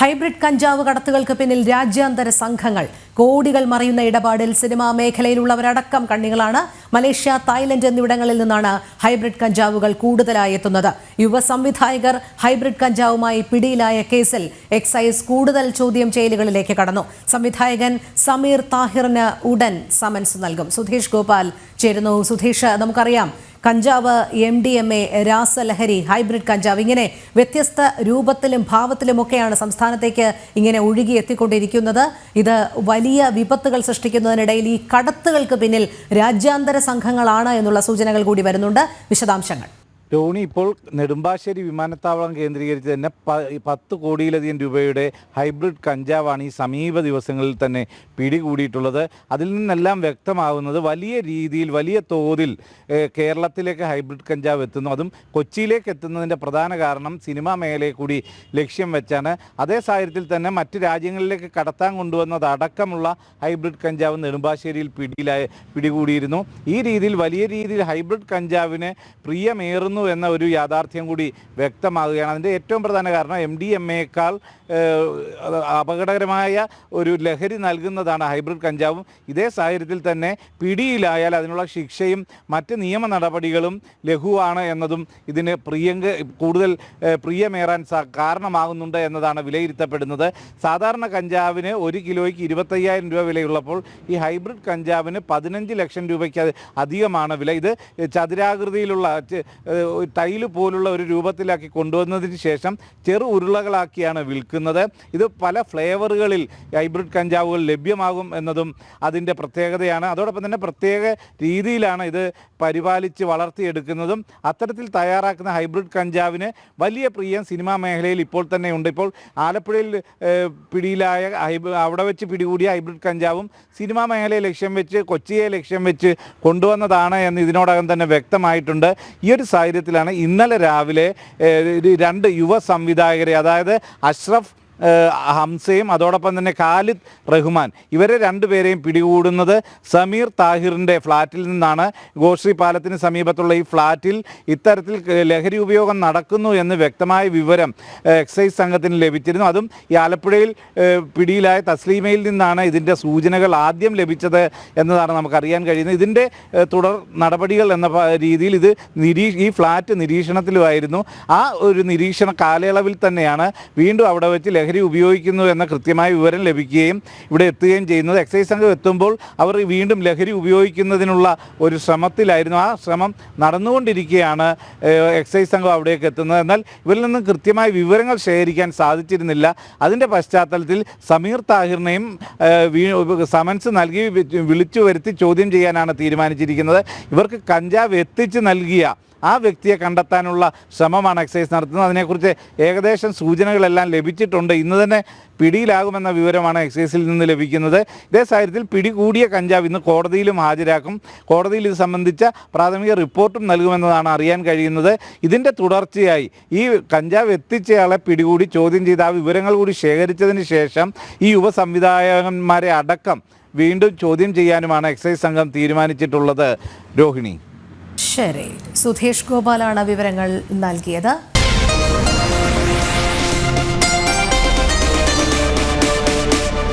Hybrid കഞ്ചാവ് കടത്തുകൾക്ക് പിന്നിൽ രാജ്യാന്തര സംഘങ്ങൾ. കോടികൾ മറിയുന്ന ഇടപാടിൽ സിനിമാ മേഖലയിലുള്ളവരടക്കം കണ്ണികളാണ് മലേഷ്യ തായ്ലൻഡ് എന്നിവിടങ്ങളിൽ നിന്നാണ് ഹൈബ്രിഡ് കഞ്ചാവുകൾ കൂടുതലായി എത്തുന്നത്. യുവ സംവിധായകർ ഹൈബ്രിഡ് കഞ്ചാവുമായി പിടിയിലായ കേസിൽ എക്സൈസ് കൂടുതൽ ചോദ്യം ചെയ്യലുകളിലേക്ക് കടന്നു. സംവിധായകൻ സമീർ താഹിറിന് ഉടൻ സമൻസ് നൽകും. സുധീഷ് ഗോപാൽ ചേരുന്നു. സുധീഷ് നമുക്കറിയാം കഞ്ചാവ് എം ഡി എം എ രാസലഹരി ഹൈബ്രിഡ് കഞ്ചാവ് ഇങ്ങനെ വ്യത്യസ്ത രൂപത്തിലും ഭാവത്തിലുമൊക്കെയാണ് സംസ്ഥാനത്തേക്ക് ഇങ്ങനെ ഒഴുകി എത്തിക്കൊണ്ടിരിക്കുന്നത്. ഇത് വലിയ വിപത്തുകൾ സൃഷ്ടിക്കുന്നതിനിടയിൽ ഈ കടത്തുകൾക്ക് പിന്നിൽ രാജ്യാന്തര സംഘങ്ങളാണ് എന്നുള്ള സൂചനകൾ കൂടി വരുന്നുണ്ട്. വിശദാംശങ്ങൾ. ടോണി ഇപ്പോൾ നെടുമ്പാശ്ശേരി വിമാനത്താവളം കേന്ദ്രീകരിച്ച് തന്നെ പത്ത് കോടിയിലധികം രൂപയുടെ ഹൈബ്രിഡ് കഞ്ചാവാണ് ഈ സമീപ ദിവസങ്ങളിൽ തന്നെ പിടികൂടിയിട്ടുള്ളത്. അതിൽ നിന്നെല്ലാം വ്യക്തമാകുന്നത് വലിയ രീതിയിൽ വലിയ തോതിൽ കേരളത്തിലേക്ക് ഹൈബ്രിഡ് കഞ്ചാവ് എത്തുന്നു. അതും കൊച്ചിയിലേക്ക് എത്തുന്നതിന്റെ പ്രധാന കാരണം സിനിമാ മേഖലയെ കൂടി ലക്ഷ്യം വെച്ചാണ്. അതേ സാഹചര്യത്തിൽ തന്നെ മറ്റ് രാജ്യങ്ങളിലേക്ക് കടത്താൻ കൊണ്ടുവന്നത് അടക്കമുള്ള ഹൈബ്രിഡ് കഞ്ചാവ് നെടുമ്പാശ്ശേരിയിൽ പിടിയിലായ പിടികൂടിയിരുന്നു. ഈ രീതിയിൽ വലിയ രീതിയിൽ ഹൈബ്രിഡ് കഞ്ചാവിന് പ്രിയമേറുന്നു എന്ന ഒരു യാഥാർത്ഥ്യം കൂടി വ്യക്തമാകുകയാണ്. അതിന്റെ ഏറ്റവും പ്രധാന കാരണം എം ഡി എം എയേക്കാൾ അപകടകരമായ ഒരു ലഹരി നൽകുന്നതാണ് ഹൈബ്രിഡ് കഞ്ചാവും. ഇതേ സാഹചര്യത്തിൽ തന്നെ പിടിയിലായാൽ അതിനുള്ള ശിക്ഷയും മറ്റ് നിയമ നടപടികളും ലഘുവാണ് എന്നതും ഇതിന് പ്രിയങ്ക കൂടുതൽ പ്രിയമേറാൻ കാരണമാകുന്നുണ്ട് എന്നതാണ് വിലയിരുത്തപ്പെടുന്നത്. സാധാരണ കഞ്ചാവിന് ഒരു കിലോയ്ക്ക് ഇരുപത്തയ്യായിരം രൂപ വിലയുള്ളപ്പോൾ ഈ ഹൈബ്രിഡ് കഞ്ചാവിന് പതിനഞ്ച് ലക്ഷം രൂപയ്ക്ക് അധികമാണ് വില. ഇത് ചതുരാകൃതിയിലുള്ള ടൈൽ പോലുള്ള ഒരു രൂപത്തിലാക്കി കൊണ്ടുവന്നതിന് ശേഷം ചെറു ഉരുളകളാക്കിയാണ് വിൽക്കുന്നത്. ഇത് പല ഫ്ലേവറുകളിൽ ഹൈബ്രിഡ് കഞ്ചാവുകൾ ലഭ്യമാകും എന്നതും അതിന്റെ പ്രത്യേകതയാണ്. അതോടൊപ്പം തന്നെ പ്രത്യേക രീതിയിലാണ് ഇത് പരിപാലിച്ച് വളർത്തിയെടുക്കുന്നതും. അത്തരത്തിൽ തയ്യാറാക്കുന്ന ഹൈബ്രിഡ് കഞ്ചാവിന് വലിയ പ്രിയം സിനിമാ മേഖലയിൽ ഇപ്പോൾ തന്നെ ഉണ്ട്. ഇപ്പോൾ ആലപ്പുഴയിൽ പിടിയിലായ അവിടെ വെച്ച് പിടികൂടിയ ഹൈബ്രിഡ് കഞ്ചാവും സിനിമാ മേഖലയെ ലക്ഷ്യം വെച്ച് കൊച്ചിയെ ലക്ഷ്യം വെച്ച് കൊണ്ടുവന്നതാണ് എന്ന് ഇതിനോടകം തന്നെ വ്യക്തമായിട്ടുണ്ട്. ഈ ഒരു സാഹചര്യത്തിലാണ് ഇന്നലെ രാവിലെ രണ്ട് യുവ സംവിധായകരെ അതായത് അഷ്റഫ് ഹംസയും അതോടൊപ്പം തന്നെ ഖാലിദ് റഹ്മാൻ. ഇവരെ രണ്ടുപേരെയും പിടികൂടുന്നത് സമീർ താഹിറിന്റെ ഫ്ലാറ്റിൽ നിന്നാണ്. ഗോശ്രീ പാലത്തിന് സമീപത്തുള്ള ഈ ഫ്ലാറ്റിൽ ഇത്തരത്തിൽ ലഹരി ഉപയോഗം നടക്കുന്നു എന്ന് വ്യക്തമായ വിവരം എക്സൈസ് സംഘത്തിന് ലഭിച്ചിരുന്നു. അതും ഈ ആലപ്പുഴയിൽ പിടിയിലായ തസ്ലീമയിൽ നിന്നാണ് ഇതിന്റെ സൂചനകൾ ആദ്യം ലഭിച്ചത് എന്നതാണ് നമുക്കറിയാൻ കഴിയുന്നത്. ഇതിന്റെ തുടർ നടപടികൾ എന്ന രീതിയിൽ ഇത് നിരീ ഈ ഫ്ലാറ്റ് നിരീക്ഷണത്തിലുമായിരുന്നു. ആ ഒരു നിരീക്ഷണ കാലയളവിൽ തന്നെയാണ് വീണ്ടും അവിടെ വെച്ച് ലഹരി ഉപയോഗിക്കുന്നു എന്ന കൃത്യമായ വിവരം ലഭിക്കുകയും ഇവിടെ എത്തുകയും ചെയ്യുന്നത് എക്സൈസ് സംഘം എത്തുമ്പോൾ അവർ വീണ്ടും ലഹരി ഉപയോഗിക്കുന്നതിനുള്ള ഒരു ശ്രമത്തിലായിരുന്നു. ആ ശ്രമം നടന്നുകൊണ്ടിരിക്കുകയാണ് എക്സൈസ് സംഘം അവിടേക്ക് എത്തുന്നത്. എന്നാൽ ഇവരിൽ നിന്നും കൃത്യമായ വിവരങ്ങൾ ശേഖരിക്കാൻ സാധിച്ചിരുന്നില്ല. അതിന്റെ പശ്ചാത്തലത്തിൽ സമീർ താഹിറിനെയും സമൻസ് നൽകി വിളിച്ചു വരുത്തി ചോദ്യം ചെയ്യാനാണ് തീരുമാനിച്ചിരിക്കുന്നത്. ഇവർക്ക് കഞ്ചാവ് എത്തിച്ച് നൽകിയ ആ വ്യക്തിയെ കണ്ടെത്താനുള്ള ശ്രമമാണ് എക്സൈസ് നടത്തുന്നത്. അതിനെക്കുറിച്ച് ഏകദേശം സൂചനകളെല്ലാം ലഭിച്ചിട്ടുണ്ട്. ഇന്ന് തന്നെ പിടിയിലാകുമെന്ന വിവരമാണ് എക്സൈസിൽ നിന്ന് ലഭിക്കുന്നത്. ഇതേ സാഹചര്യത്തിൽ പിടികൂടിയ കഞ്ചാവ് ഇന്ന് കോടതിയിലും ഹാജരാക്കും. കോടതിയിൽ ഇത് സംബന്ധിച്ച പ്രാഥമിക റിപ്പോർട്ടും നൽകുമെന്നതാണ് അറിയാൻ കഴിയുന്നത്. ഇതിന്റെ തുടർച്ചയായി ഈ കഞ്ചാവ് എത്തിച്ചയാളെ പിടികൂടി ചോദ്യം ചെയ്ത് ആ വിവരങ്ങൾ കൂടി ശേഖരിച്ചതിന് ശേഷം ഈ യുവ സംവിധായകന്മാരെ അടക്കം വീണ്ടും ചോദ്യം ചെയ്യാനുമാണ് എക്സൈസ് സംഘം തീരുമാനിച്ചിട്ടുള്ളത്. രോഹിണി. ശരി. സുധേഷ് ഗോപാലാണ് വിവരങ്ങൾ നൽകിയത്.